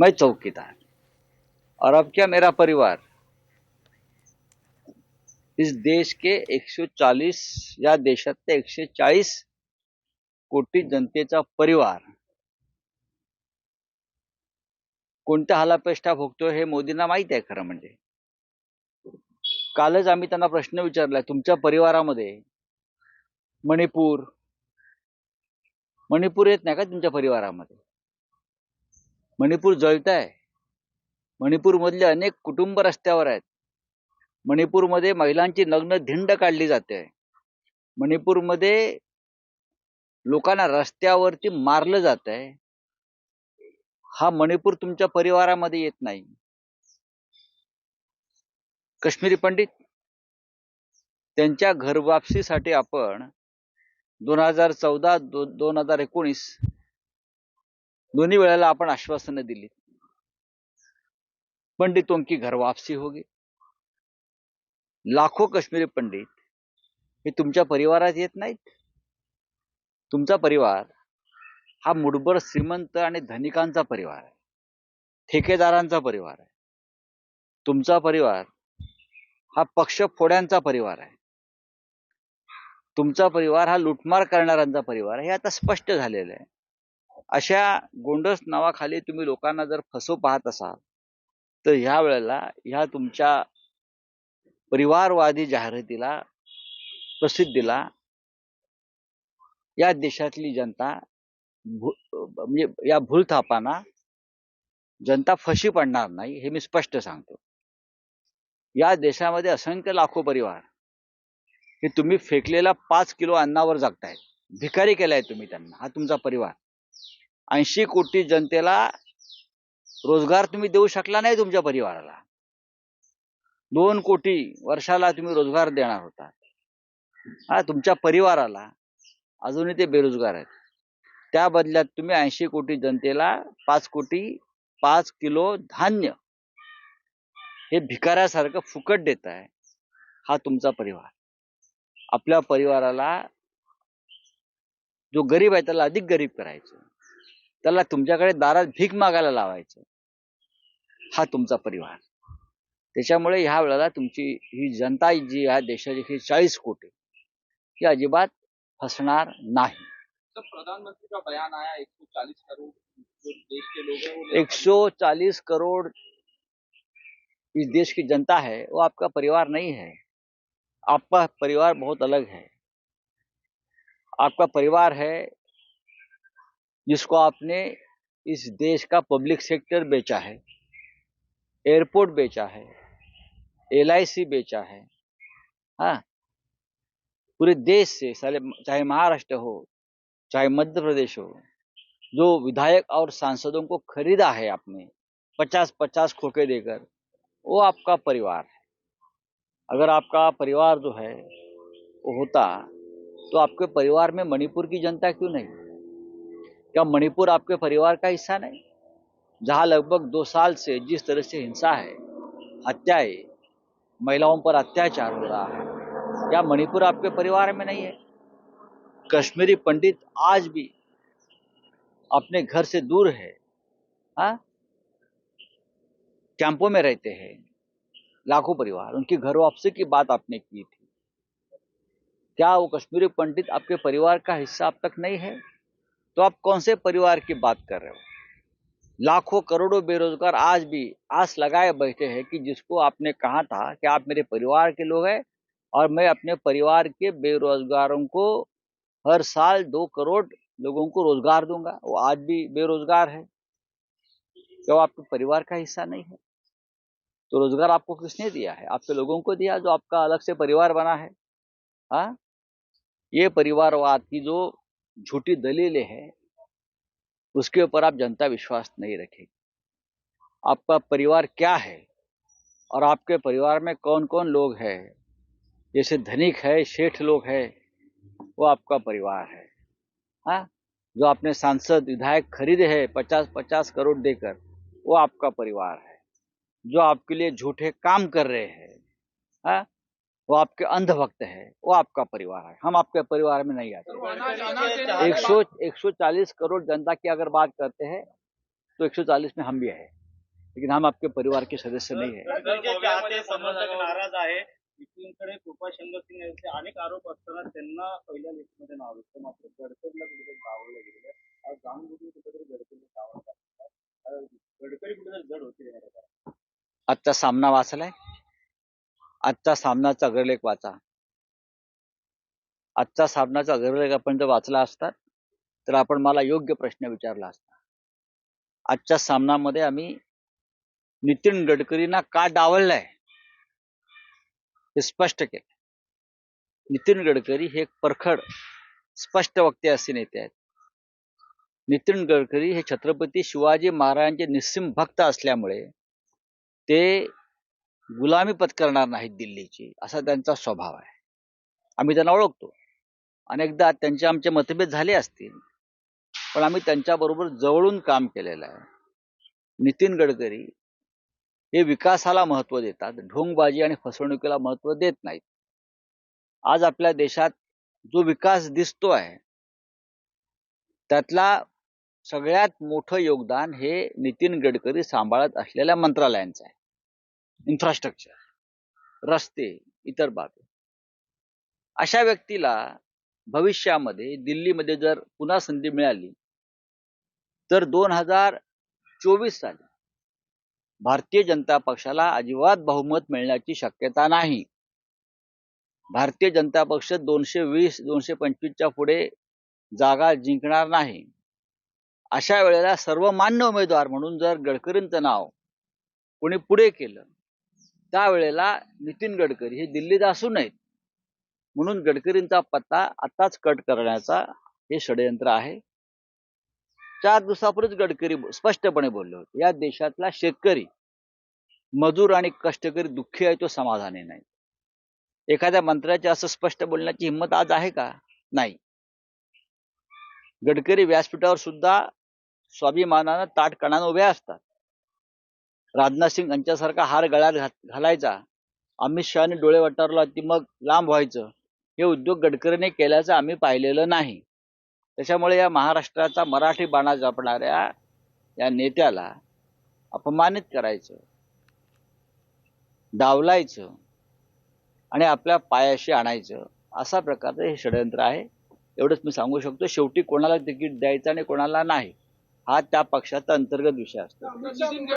मैं चौकीदार। और अब क्या मेरा परिवार? इस देश के 140 या देशातल्या 140 कोटी जनतेचा परिवार। कोणत्या हालापेष्टा भोगतोय हे मोदींना माहीत आहे खरं म्हणजे? कालच आम्ही त्यांना प्रश्न विचारलाय तुमच्या परिवारामध्ये मणिपूर मणिपूर येत नाही का तुमच्या परिवारामध्ये? मणिपूर जळत आहे मणिपूरमधले अनेक कुटुंब रस्त्यावर आहेत. मणिपूरमध्ये महिलांची नग्न धिंड काढली जाते. मणिपूरमध्ये लोकांना रस्त्यावरती मारलं जात आहे हा मणिपूर तुमच्या परिवारामध्ये येत नाही. काश्मीरी पंडित त्यांच्या घरवापसीसाठी आपण दोन हजार चौदा दोन हजार एकोणीस दोन्ही वेळेला आपण आश्वासनं दिली. पंडितों की घर वापसी होगी लाखो काश्मीरी पंडित हे तुमच्या परिवारात येत नाहीत? तुमचा परिवार हा मुठभर श्रीमंत आणि धनिकांचा परिवार आहे. ठेकेदारांचा परिवार आहे. तुमचा परिवार हा पक्ष फोड्यांचा परिवार आहे. तुमचा परिवार हा लुटमार करणाऱ्यांचा परिवार आहे. हे आता स्पष्ट झालेलं आहे. अशा गोंडस नावाखाली तुम्ही लोकांना जर फसव पाहत असाल तर ह्या वेळेला ह्या तुमच्या परिवारवादी जाहिरातीला प्रसिद्धीला या देशातली जनता म्हणजे या भूलथापांना जनता फशी पडणार नाही हे मी स्पष्ट सांगतो. या देशामध्ये असंख्य लाखो परिवार हे तुम्ही फेकलेला पाच किलो अन्नावर जगतायत. भिकारी केलाय तुम्ही त्यांना हा तुमचा परिवार. ऐंशी कोटी जनतेला रोजगार तुम्ही देऊ शकला नाही तुमच्या परिवाराला. दोन कोटी वर्षाला तुम्ही रोजगार देणार होता. हा तुमच्या परिवाराला अजूनही ते बेरोजगार आहेत. त्या बदल्यात तुम्ही ऐंशी कोटी जनतेला पाच कोटी पाच किलो धान्य हे भिकाऱ्यासारखं फुकट देत आहे हा तुमचा परिवार. आपल्या परिवाराला जो गरीब आहे त्याला अधिक गरीब करायचं. त्याला तुमच्याकडे दारात भीक मागायला लावायचं. हा तुमचा परिवार. त्याच्यामुळे ह्या वेळेला तुमची ही जनता जी आहे देशाची ही चाळीस कोटी ही अजिबात फसणार नाही. सर प्रधानमंत्री का बयान आया? 140 करोड़ जो देश के लोग हैं वो 140 करोड़ इस देश की जनता है वो आपका परिवार नहीं है. आपका परिवार बहुत अलग है. आपका परिवार है जिसको आपने इस देश का पब्लिक सेक्टर बेचा है एयरपोर्ट बेचा है एलआईसी बेचा है हाँ पूरे देश से सारे चाहे महाराष्ट्र हो, चाहे मध्य प्रदेश हो, जो विधायक और सांसदों को खरीदा है आपने पचास पचास खोखे देकर, वो आपका परिवार है। अगर आपका परिवार जो है, वो होता तो आपके परिवार में मणिपुर की जनता क्यों नहीं? क्या मणिपुर आपके परिवार का हिस्सा नहीं? जहाँ लगभग दो साल से जिस तरह से हिंसा है, हत्याएँ, महिलाओं पर अत्याचार हो रहा है, क्या मणिपुर आपके परिवार में नहीं है? कश्मीरी पंडित आज भी अपने घर से दूर है हाँ? कैंपों में रहते हैं, लाखों परिवार। उनकी घर वापसी की बात आपने की थी। क्या वो कश्मीरी पंडित आपके परिवार का हिस्सा अब तक नहीं है? तो आप कौन से परिवार की बात कर रहे हो? लाखों करोड़ों बेरोजगार आज भी आस लगाए बैठे हैं कि जिसको आपने कहा था कि आप मेरे परिवार के लोग हैं और मैं अपने परिवार के बेरोजगारों को हर साल दो करोड़ लोगों को रोज़गार दूँगा। वो आज भी बेरोजगार है। क्या? वो आपके परिवार का हिस्सा नहीं है। तो रोज़गार आपको किसने दिया है? आपके लोगों को दिया जो आपका अलग से परिवार बना है। हाँ? ये परिवारवाद की जो झूठी दलीलें हैं, उसके ऊपर आप जनता विश्वास नहीं रखेगी। आपका परिवार क्या है और आपके परिवार में कौन कौन लोग हैं? जैसे धनिक है शेठ लोग हैं, वो आपका परिवार है। हाँ? जो आपने सांसद, विधायक खरीदे हैं पचास पचास करोड़ देकर, वो आपका परिवार है। जो आपके लिए झूठे काम कर रहे हैं। हाँ? वो आपके अंधभक्त है वो आपका परिवार है हम आपके परिवार में नहीं आते। एक सौ एक सौ चालीस करोड़ जनता की अगर बात करते हैं तो 140 में हम भी है लेकिन हम आपके परिवार के सदस्य नहीं है। समर्थक नाराज़ आहे। युतीकडे कृपा शंकर यांचे अनेक आरोप असताना त्यांना पहिल्या लिस्टमध्ये नाव येतं मात्र गडकरीला कुठेतरी डावलं गेलेलं आज जाणून कुठेतरी गडकरीला डावलं गडकरी कुठेतरी जड होते आजचा सामना वाचलाय? आजचा सामनाचा अग्रलेख वाचा. आजचा सामनाचा अग्रलेख आपण जर वाचला असतात तर आपण मला योग्य प्रश्न विचारला असता. आजच्या सामनामध्ये आम्ही नितीन गडकरींना का डावललाय? हे स्पष्ट केलं. नितीन गडकरी हे एक परखड स्पष्ट वक्ते असे नेते आहेत. नितीन गडकरी हे छत्रपती शिवाजी महाराजांचे निस्सिम भक्त असल्यामुळे ते गुलामी पत्करणार नाहीत दिल्लीची असा त्यांचा स्वभाव आहे. आम्ही त्यांना ओळखतो. अनेकदा त्यांचे आमचे मतभेद झाले असतील पण आम्ही त्यांच्याबरोबर जवळून काम केलेलं आहे. नितीन गडकरी हे विकासाला महत्त्व देतात ढोंगबाजी आणि फसवणुकीला महत्त्व देत नाहीत. आज आपल्या देशात जो विकास दिसतो आहे त्यातला सगळ्यात मोठं योगदान हे नितीन गडकरी सांभाळत असलेल्या मंत्रालयांचं आहे. इन्फ्रास्ट्रक्चर रस्ते इतर बाबी. अशा व्यक्तीला भविष्यामध्ये दिल्लीमध्ये जर पुन्हा संधी मिळाली तर दोन हजार चोवीस साली भारतीय जनता पक्षाला अजिबात बहुमत मिळण्याची शक्यता नाही. भारतीय जनता पक्ष दोनशे वीस दोनशे पंचवीसच्या पुढे जागा जिंकणार नाही. अशा वेळेला सर्वमान्य उमेदवार म्हणून जर गडकरींचं नाव कोणी पुढे केलं त्यावेळेला नितीन गडकरी हे दिल्लीत असू नयेत. म्हणून गडकरींचा पत्ता आताच कट करण्याचा हे षडयंत्र आहे. चार दिवसापूर्वीच गडकरी स्पष्टपणे बोलले होते या देशातला शेतकरी मजूर आणि कष्टकरी दुःखी आहे तो समाधानी नाही. एखाद्या मंत्र्याचे असं स्पष्ट बोलण्याची हिंमत आज आहे का? नाही. गडकरी व्यासपीठावर सुद्धा स्वाभिमानानं ताटकणानं उभ्या असतात. राजनाथ सिंग यांच्यासारखा हार गळ्यात घात- घालायचा. अमित शहाने डोळे वटारला ती मग लांब व्हायचं. हे उद्योग गडकरीने केल्याचं आम्ही पाहिलेलं नाही. त्याच्यामुळे या महाराष्ट्राचा मराठी बाणा जपणाऱ्या या नेत्याला अपमानित करायचं डावलायचं आणि आपल्या पायाशी आणायचं. असा प्रकारचं हे षडयंत्र आहे. एवढंच मी सांगू शकतो. शेवटी कोणाला तिकीट द्यायचं आणि कोणाला नाही. हा त्या पक्षाचा अंतर्गत विषय असतो.